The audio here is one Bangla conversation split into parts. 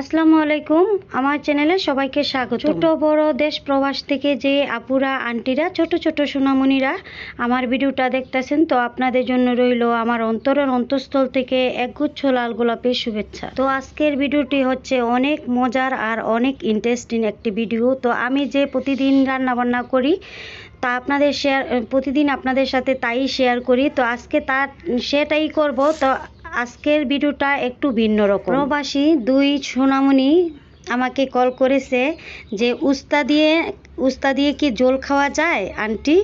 আসসালামু আলাইকুম। আমার চ্যানেলে সবাইকে স্বাগত ছোট বড় দেশ প্রবাস থেকে যে আপুরা, আন্টিরা, ছোট ছোট সোনামণিরা আমার ভিডিওটা দেখতেছেন, তো আপনাদের জন্য রইল আমার অন্তরের অন্তঃস্থল থেকে একগুচ্ছ লাল গোলাপের শুভেচ্ছা। তো আজকের ভিডিওটি হচ্ছে অনেক মজার আর অনেক ইন্টারেস্টিং একটি ভিডিও। তো আমি যে প্রতিদিন রান্না বান্না করি, তা আপনাদের শেয়ার প্রতিদিন আপনাদের সাথে তাই শেয়ার করি। তো আজকে তার, সেটাই করব। তো আজকের ভিডিওটা একটু ভিন্ন রকম। প্রবাসী দুই সোনামণি আমাকে কল করেছে যে উস্তা দিয়ে উস্তা দিয়ে কি জল খাওয়া যায়, আন্টি?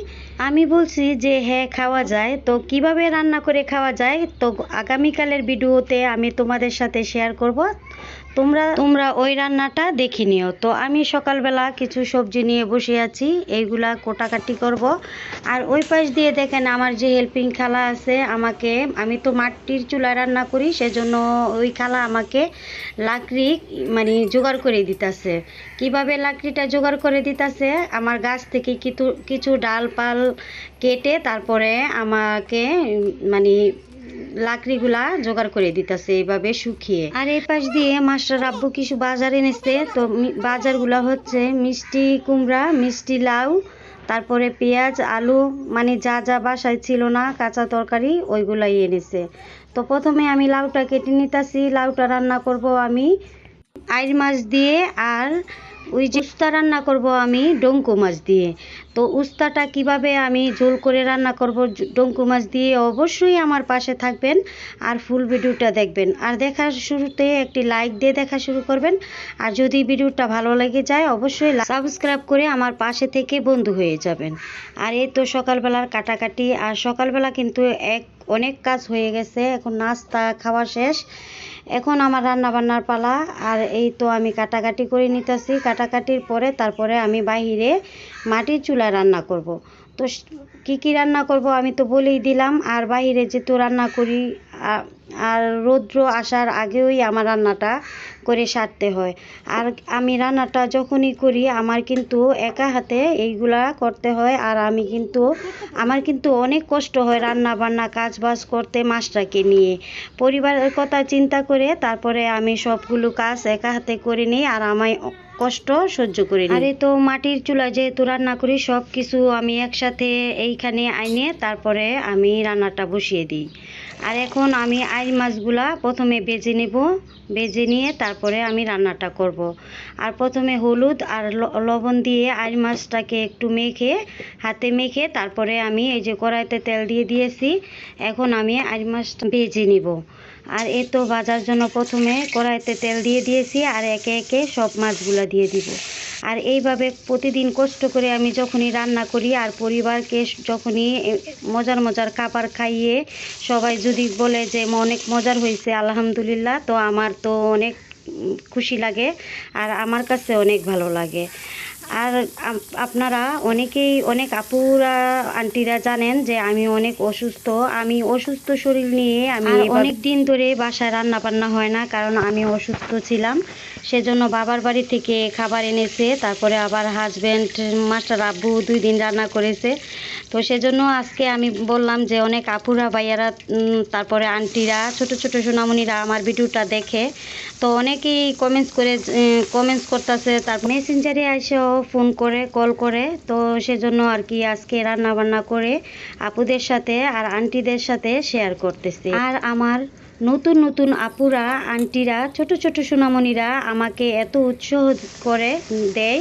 আমি বলছি যে হ্যাঁ খাওয়া যায়। তো কীভাবে রান্না করে খাওয়া যায়? তো আগামীকালের ভিডিওতে আমি তোমাদের সাথে শেয়ার করব। তোমরা তোমরা ওই রান্নাটা দেখে নিও। তো আমি সকালবেলা কিছু সবজি নিয়ে বসে আছি, এইগুলা কোটাকাটি করব। আর ওই পাশ দিয়ে দেখেন আমার যে হেল্পিং খালা আছে আমাকে, আমি তো মাটির চুলায় রান্না করি, সেজন্য ওই খালা আমাকে লাকড়ি মানে জোগাড় করে দিতেছে। কীভাবে লাকড়িটা জোগাড় করে দিতেছে? আমার গাছ থেকে কিছু কিছু ডাল পাল কেটে তারপরে আমাকে মানে লাকড়িগুলা জোগাড় করে দিতেছে এইভাবে শুকিয়ে। আর এই পাশ দিয়ে মাস্টার আব্বু কিছু বাজার এনেছে, তো বাজারগুলা হচ্ছে মিষ্টি কুমড়া, মিষ্টি লাউ, তারপরে পেঁয়াজ, আলু মানে যা যা বাসায় ছিল না, কাঁচা তরকারি, ওইগুলাই এনেছে। তো প্রথমে আমি লাউটা কেটে নিতেছি, লাউটা রান্না করব আমি। আইর মাছ দিয়ে আর ওই যে উস্তা রান্না করব আমি ডঙ্কু মাছ দিয়ে। তো উস্তাটা কীভাবে আমি ঝোল করে রান্না করব ডঙ্কু মাছ দিয়ে অবশ্যই আমার পাশে থাকবেন আর ফুল ভিডিওটা দেখবেন। আর দেখার শুরুতে একটি লাইক দিয়ে দেখা শুরু করবেন। আর যদি ভিডিওটা ভালো লেগে যায়, অবশ্যই সাবস্ক্রাইব করে আমার পাশে থেকে বন্ধু হয়ে যাবেন। আর এই তো সকালবেলার কাটাকাটি। আর সকালবেলা কিন্তু এক অনেক কাজ হয়ে গেছে। এখন নাস্তা খাওয়া শেষ। এখন আমার রান্না বান্নার পালা, আর এই তো আমি কাটাকাটি করে নিতেছি। কাটাকাটির পরে তারপরে আমি বাহিরে মাটির চুলা রান্না করব। তো কী কি রান্না করব আমি তো বলেই দিলাম। আর বাহিরে যেহেতু রান্না করি আর রৌদ্র আসার আগেই আমার রান্নাটা করে সারতে হয়। আর আমি রান্নাটা যখনই করি, আমার কিন্তু একা হাতে এইগুলা করতে হয়। আর আমি কিন্তু, আমার কিন্তু অনেক কষ্ট হয় রান্না বান্না কাজ বাজ করতে মাছটাকে নিয়ে। পরিবারের কথা চিন্তা করে তারপরে আমি সবগুলো কাজ একা হাতে করে নিই। আর আমায় কষ্ট সহ্য করি আরে তো মাটির চুলায় যেহেতু রান্না করি সব কিছু আমি একসাথে এইখানে আইনে তারপরে আমি রান্নাটা বসিয়ে দিই। আর এখন আমি আইর মাছগুলা প্রথমে বেজে নেব, বেজে নিয়ে তারপরে আমি রান্নাটা করব। আর প্রথমে হলুদ আর লবণ দিয়ে আইর মাছটাকে একটু মেখে, হাতে মেখে তারপরে আমি এই যে কড়াইতে তেল দিয়ে দিয়েছি, এখন আমি আইর মাছটা ভেজে নিব। আর এ তো ভাজার জন্য প্রথমে কড়াইতে তেল দিয়ে দিয়েছি আর একে একে সব মাছগুলো দিয়ে দিব। আর এইভাবে প্রতিদিন কষ্ট করে আমি যখনই রান্না করি আর পরিবারকে যখনই মজার মজার খাবার খাইয়ে সবাই যদি বলে যে অনেক মজার হয়েছে আলহামদুলিল্লাহ, তো আমার তো অনেক খুশি লাগে আর আমার কাছে অনেক ভালো লাগে। আর আপনারা অনেকেই অনেক আপুরা আন্টিরা জানেন যে আমি অনেক অসুস্থ। আমি অসুস্থ শরীর নিয়ে আমি অনেক দিন ধরে বাসায় রান্না বান্না হয় না কারণ আমি অসুস্থ ছিলাম। সেজন্য বাবার বাড়ি থেকে খাবার এনেছে তারপরে আবার হাজব্যান্ড মাস্টার আব্বু দুই দিন রান্না করেছে। তো সেজন্য আজকে আমি বললাম যে অনেক আপুরা ভাইয়ারা তারপরে আন্টিরা ছোট ছোট সোনামণিরা আমার ভিডিওটা দেখে তো অনেকেই কমেন্টস করে কমেন্টস করতেছে তারপর মেসেঞ্জারে এসেও ফোন করে কল করে। তো সেজন্য আর কি আজকে রান্না বান্না করে আপুদের সাথে আর আন্টিদের সাথে শেয়ার করতেছি। আর আমার নতুন নতুন আপুরা, আন্টিরা, ছোট ছোট সোনামণিরা আমাকে এত উৎসাহ করে দেয়।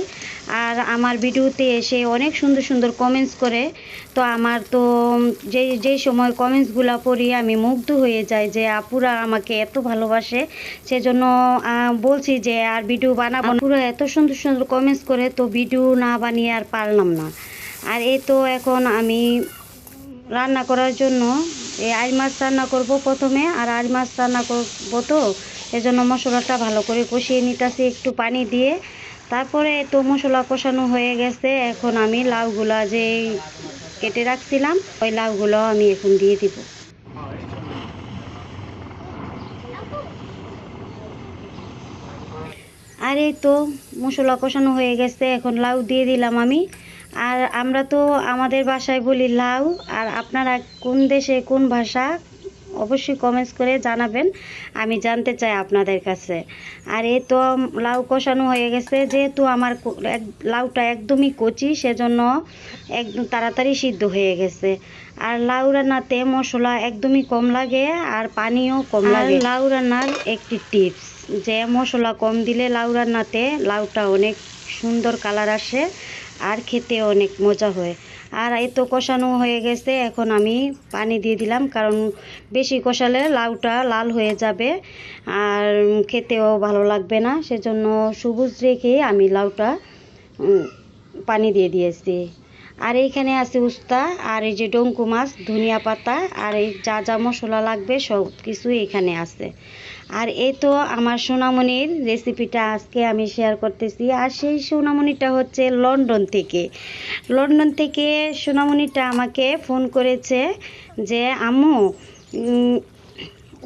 আর আমার ভিডিওতে এসে অনেক সুন্দর সুন্দর কমেন্টস করে। তো আমার তো যে যেই সময় কমেন্টসগুলো পড়ি, আমি মুগ্ধ হয়ে যাই যে আপুরা আমাকে এত ভালোবাসে। সেজন্য বলছি যে আর ভিডিও বানাবো। পুরো এত সুন্দর সুন্দর কমেন্টস করে, তো ভিডিও না বানিয়ে আর পারলাম না। আর এই তো এখন আমি রান্না করার জন্য এই আই মাছ রান্না করব প্রথমে, আর আই মাছ রান্না করব তো, এজন্য মশলাটা ভালো করে কষিয়ে নিতেছি একটু পানি দিয়ে। তারপরে তো মশলা কষানো হয়ে গেছে, এখন আমি লাউগুলা যে কেটে রাখছিলাম, ওই লাউগুলো আমি এখন দিয়ে দিব। আর এই তো মশলা কষানো হয়ে গেছে, এখন লাউ দিয়ে দিলাম আমি। আর আমরা তো আমাদের বাসায় বলি লাউ আর আপনারা কোন দেশে কোন ভাষা অবশ্যই কমেন্টস করে জানাবেন আমি জানতে চাই আপনাদের কাছে। আর এ তো লাউ কষানো হয়ে গেছে যেহেতু আমার লাউটা একদমই কচি সেজন্য একদম তাড়াতাড়ি সিদ্ধ হয়ে গেছে। আর লাউ রান্নাতে মশলা একদমই কম লাগে আর পানিও কম লাগে। লাউ রান্নার একটি টিপস যে মশলা কম দিলে লাউ রান্নাতে লাউটা অনেক সুন্দর কালার আসে আর খেতে অনেক মজা হয়। আর এই তো কষানো হয়ে গেছে, এখন আমি পানি দিয়ে দিলাম, কারণ বেশি কষালে লাউটা লাল হয়ে যাবে, আর খেতেও ভালো লাগবে না। সেজন্য সবুজ রেখে আমি লাউটা পানি দিয়ে দিয়েছি। আর এইখানে আছে উস্তা, আর এই যে ডঙ্কু মাছ, ধনিয়া পাতা, আর এই যা যা মশলা লাগবে সব কিছুই এখানে আছে। আর এই তো আমার সোনামণির রেসিপিটা আজকে আমি শেয়ার করতেছি। আর সেই সোনামণিটা হচ্ছে লন্ডন থেকে। লন্ডন থেকে সোনামণিটা আমাকে ফোন করেছে যে আম্মু উম,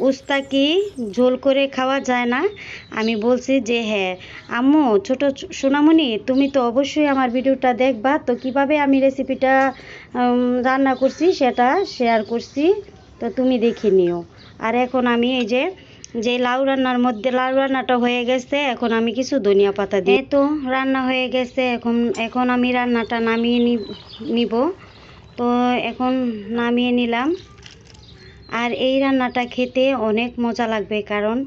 উস্তা কি ঝোল করে খাওয়া যায় না? আমি বলছি যে হ্যাঁ। আম্মু ছোট সোনামণি তুমি তো অবশ্যই আমার ভিডিওটা দেখবা। তো কীভাবে আমি রেসিপিটা রান্না করছি সেটা শেয়ার করছি। তো তুমি দেখে নিও। আর এখন আমি এই যে যে লাউ রান্নার মধ্যে লাউ রান্নাটা হয়ে গেছে, এখন আমি কিছু ধনিয়া পাতা দিই তো, রান্না হয়ে গেছে, এখন এখন আমি রান্নাটা নামিয়ে নিব। তো এখন নামিয়ে নিলাম। আর এই রান্নাটা খেতে অনেক মজা লাগবে, কারণ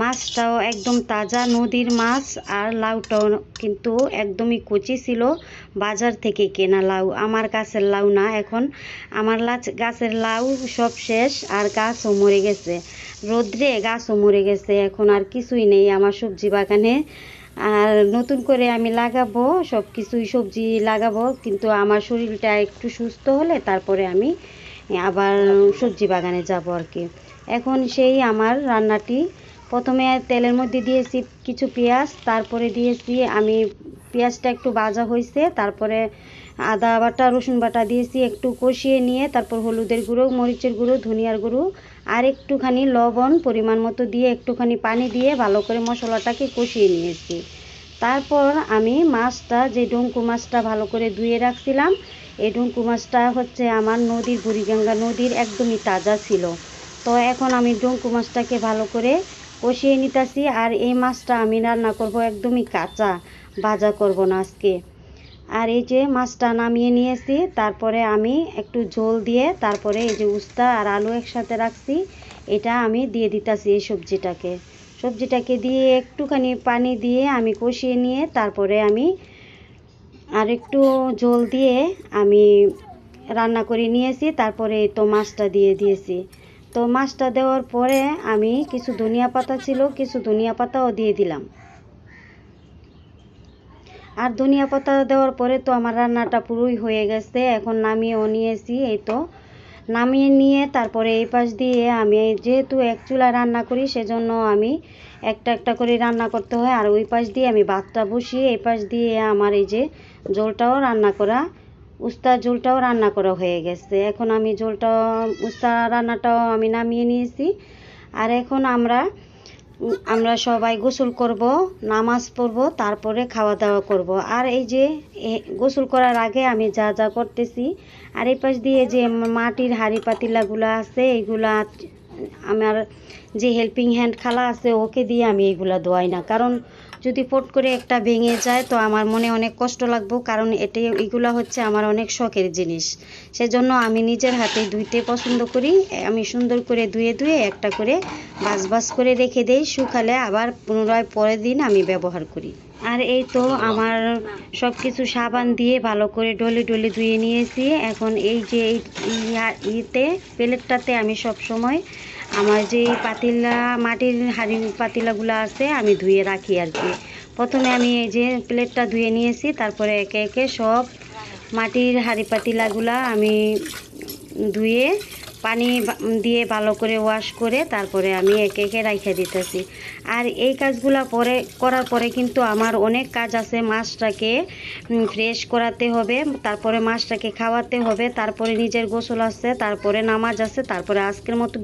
মাছটাও একদম তাজা নদীর মাছ আর লাউটাও কিন্তু একদমই কচি ছিল বাজার থেকে কেনা লাউ। আমার গাছের লাউ না, এখন আমার গাছের লাউ সব শেষ আর গাছও মরে গেছে। রোদ্রে গাছও মরে গেছে, এখন আর কিছুই নেই আমার সবজি বাগানে। আর নতুন করে আমি লাগাবো সব কিছুই সবজি লাগাবো, কিন্তু আমার শরীরটা একটু সুস্থ হলে তারপরে আমি আবার সবজি বাগানে যাব আর কি। এখন সেই আমার রান্নাটি প্রথমে তেলের মধ্যে দিয়েছি কিছু পেঁয়াজ, তারপরে দিয়েছি আমি পেঁয়াজটা একটু ভাজা হয়েছে, তারপরে আদা বাটা, রসুন বাটা দিয়েছি, একটু কষিয়ে নিয়ে তারপর হলুদের গুঁড়ো, মরিচের গুঁড়ো, ধনিয়ার গুঁড়ো আর একটুখানি লবণ পরিমাণ মতো দিয়ে একটুখানি পানি দিয়ে ভালো করে মশলাটাকে কষিয়ে নিয়েছি। তারপর আমি মাছটা, যে ডঙ্কু মাছটা ভালো করে ধুয়ে রাখছিলাম এই ডঙ্কু মাছটা হচ্ছে আমার নদীর বুড়িগঙ্গা নদীর একদমই তাজা ছিল। তো এখন আমি ডঙ্কু মাছটাকে ভালো করে কষিয়ে নিতেছি আর এই মাছটা আমি রান্না করব একদমই কাঁচা, ভাজা করব না আজকে। আর এই যে মাছটা নামিয়ে নিয়েছি, তারপরে আমি একটু ঝোল দিয়ে তারপরে এই যে উস্তা আর আলু একসাথে রাখছি, এটা আমি দিয়ে দিতেছি এই সবজিটাকে। সবজিটাকে দিয়ে একটুখানি পানি দিয়ে আমি কষিয়ে নিয়ে তারপরে আমি আর একটু জল দিয়ে আমি রান্না করে নিয়েছি, তারপরে তো মাছটা দিয়ে দিয়েছি। তো মাছটা দেওয়ার পরে আমি কিছু ধনিয়া পাতা ছিল, কিছু ধনিয়া পাতাও দিয়ে দিলাম। আর ধনিয়া পাতা দেওয়ার পরে তো আমার রান্নাটা পুরোই হয়ে গেছে, এখন নামিয়েও নিয়েছি, এই তো। নামিয়ে নিয়ে তারপরে এই পাশ দিয়ে আমি যেহেতু এক চুলা রান্না করি, সেজন্য আমি একটা একটা করে রান্না করতে হয়। আর ওই পাশ দিয়ে আমি ভাতটা বসিয়ে এই পাশ দিয়ে আমার এই যে ঝোলটাও রান্না করা, উস্তা ঝোলটাও রান্না করা হয়ে গেছে। এখন আমি ঝোলটাও উস্তা রান্নাটাও আমি নামিয়ে নিয়েছি। আর এখন আমরা আমরা সবাই গোসল করব, নামাজ পড়ব, তারপরে খাওয়া দাওয়া করব। আর এই যে গোসল করার আগে আমি যা যা করতেছি, আর এই পাশ দিয়ে যে মাটির হাড়ি পাতিলাগুলো আছে এইগুলা আমার যে হেল্পিং হ্যান্ড খালা আছে, ওকে দিয়ে আমি এইগুলা ধোয়াই না। কারণ যদি পট করে একটা ভেঙে যায় তো আমার মনে অনেক কষ্ট লাগবো কারণ এটি এগুলো হচ্ছে আমার অনেক শখের জিনিস। সেজন্য আমি নিজের হাতে ধুইতে পছন্দ করি। আমি সুন্দর করে ধুয়ে ধুয়ে একটা করে বাস বাস করে রেখে দেই। শুকালে আবার পুনরায় পরের দিন আমি ব্যবহার করি। আর এই তো আমার সব কিছু সাবান দিয়ে ভালো করে ডলে ডলে ধুয়ে নিয়েছি। এখন এই যে এই ইতে প্লেটটাতে আমি সব সময় আমার যে পাতিলা, মাটির হাঁড়ি পাতিলাগুলো আছে, আমি ধুয়ে রাখি আর কি। প্রথমে আমি এই যে প্লেটটা ধুয়ে নিয়েছি, তারপরে একে একে সব মাটির হাঁড়ি পাতিলাগুলা আমি ধুয়ে পানি দিয়ে ভালো করে ওয়াশ করে তারপরে আমি একে একে রাইখে দিতেছি। আর এই কাজগুলা পরে, করার পরে কিন্তু আমার অনেক কাজ আছে, মাছটাকে ফ্রেশ করাতে হবে, তারপরে মাছটাকে খাওয়াতে হবে, তারপরে নিজের গোসল আছে, তারপরে নামাজ আছে, তারপরে আজকের মতো